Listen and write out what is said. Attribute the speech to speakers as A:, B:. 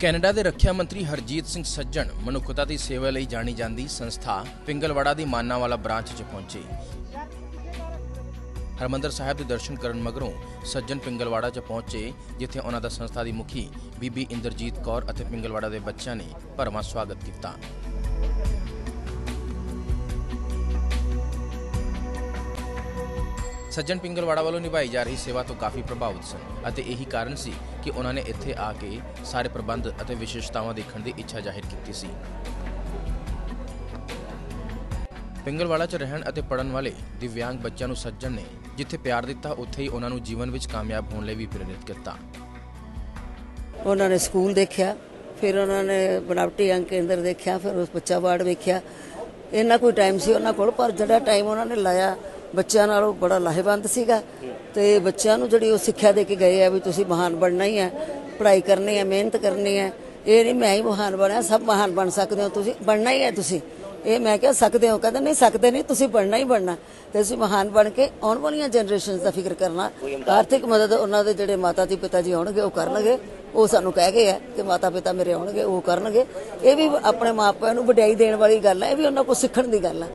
A: Canada ਦੇ ਰੱਖਿਆ ਮੰਤਰੀ ਹਰਜੀਤ ਸਿੰਘ ਸੱਜਣ ਮਨੁੱਖਤਾ ਦੀ ਸੇਵਾ ਲਈ ਜਾਣੀ ਜਾਂਦੀ ਸੰਸਥਾ ਪਿੰਗਲਵਾੜਾ ਦੀ ਮਾਨਾਵਾਲਾ ਬ੍ਰਾਂਚ 'ਚ ਪਹੁੰਚੇ। ਹਰਮੰਦਰ ਸਾਹਿਬ ਦੇ ਦਰਸ਼ਨ ਕਰਨ ਮਗਰੋਂ ਸੱਜਣ ਪਿੰਗਲਵਾੜਾ 'ਚ ਪਹੁੰਚੇ, ਜਿੱਥੇ ਉਹਨਾਂ ਦਾ ਸੰਸਥਾ ਦੀ ਮੁਖੀ ਬੀਬੀ ਇੰਦਰਜੀਤ ਕੌਰ ਅਤੇ ਪਿੰਗਲਵਾੜਾ ਦੇ ਬੱਚਿਆਂ ਨੇ ਭਰਵਾਂ ਸਵਾਗਤ ਕੀਤਾ। ਸੱਜਣ ਪਿੰਗਲਵਾੜਾ ਵੱਲੋਂ ਨਿਭਾਈ ਜਾ ਰਹੀ ਸੇਵਾ ਤੋਂ ਕਾਫੀ ਪ੍ਰਭਾਵਿਤ ਸਨ ਅਤੇ ਇਹੀ ਕਾਰਨ ਸੀ ਕਿ ਉਹਨਾਂ ਨੇ ਇੱਥੇ ਆ ਕੇ ਸਾਰੇ ਪ੍ਰਬੰਧ ਅਤੇ ਵਿਸ਼ੇਸ਼ਤਾਵਾਂ ਦੇਖਣ ਦੀ ਇੱਛਾ ਜ਼ਾਹਿਰ ਕੀਤੀ ਸੀ। ਪਿੰਗਲਵਾੜਾ 'ਚ ਰਹਿਣ ਅਤੇ ਪੜਨ ਵਾਲੇ ਦਿਵਿਆਂਗ ਬੱਚਿਆਂ ਨੂੰ ਸੱਜਣ ਨੇ ਜਿੱਥੇ ਪਿਆਰ ਦਿੱਤਾ, ਉੱਥੇ ਹੀ ਉਹਨਾਂ ਨੂੰ ਜੀਵਨ ਵਿੱਚ ਕਾਮਯਾਬ ਹੋਣ ਲਈ ਵੀ ਪ੍ਰੇਰਿਤ ਕੀਤਾ।
B: ਉਹਨਾਂ ਨੇ ਸਕੂਲ ਦੇਖਿਆ, ਫਿਰ ਉਹਨਾਂ ਨੇ ਬਣਾਵਟੀ ਅੰਕ ਕੇਂਦਰ ਦੇਖਿਆ, ਫਿਰ ਉਸ ਬੱਚਾ ਵਾਰਡ ਵੇਖਿਆ। ਇੰਨਾ ਕੋਈ ਟਾਈਮ ਸੀ ਉਹਨਾਂ ਕੋਲ, ਪਰ ਜਿਹੜਾ ਟਾਈਮ ਉਹਨਾਂ ਨੇ ਲਾਇਆ ਬੱਚਿਆਂ ਨਾਲ ਉਹ ਬੜਾ ਲਾਹੇਵੰਦ ਸੀਗਾ। ਤੇ ਬੱਚਿਆਂ ਨੂੰ ਜਿਹੜੀ ਉਹ ਸਿੱਖਿਆ ਦੇ ਕੇ ਗਏ ਆ ਵੀ ਤੁਸੀਂ ਮਹਾਨ ਬਣਨਾ ਹੀ ਹੈ ਪੜ੍ਹਾਈ ਕਰਨੀ ਹੈ ਮਿਹਨਤ ਕਰਨੀ ਹੈ ਇਹ ਨਹੀਂ ਮੈਂ ਹੀ ਮਹਾਨ ਬਣਿਆ, ਸਭ ਮਹਾਨ ਬਣ ਸਕਦੇ ਹੋ ਤੁਸੀਂ, ਬਣਨਾ ਹੀ ਹੈ ਤੁਸੀਂ। ਇਹ ਮੈਂ ਕਿਹਾ ਸਕਦੇ ਹੋ, ਕਹਿੰਦੇ ਨਹੀਂ ਸਕਦੇ ਨਹੀਂ, ਤੁਸੀਂ ਬਣਨਾ ਹੀ ਬਣਨਾ। ਤੇ ਅਸੀਂ ਮਹਾਨ ਬਣ ਕੇ ਆਉਣ ਵਾਲੀਆਂ ਜਨਰੇਸ਼ਨਸ ਦਾ ਫਿਕਰ ਕਰਨਾ, ਆਰਥਿਕ ਮਦਦ ਉਹਨਾਂ ਦੇ ਜਿਹੜੇ ਮਾਤਾ ਜੀ ਪਿਤਾ ਜੀ ਆਉਣਗੇ, ਉਹ ਕਰਨਗੇ। ਉਹ ਸਾਨੂੰ ਕਹਿ ਗਏ ਆ ਕਿ ਮਾਤਾ ਪਿਤਾ ਮੇਰੇ ਆਉਣਗੇ, ਉਹ ਕਰਨਗੇ। ਇਹ ਵੀ ਆਪਣੇ ਮਾਪਿਆਂ ਨੂੰ ਵਡਿਆਈ ਦੇਣ ਵਾਲੀ ਗੱਲ ਹੈ ਇਹ ਵੀ ਉਹਨਾਂ ਕੋਲ ਸਿੱਖਣ ਦੀ ਗੱਲ ਹੈ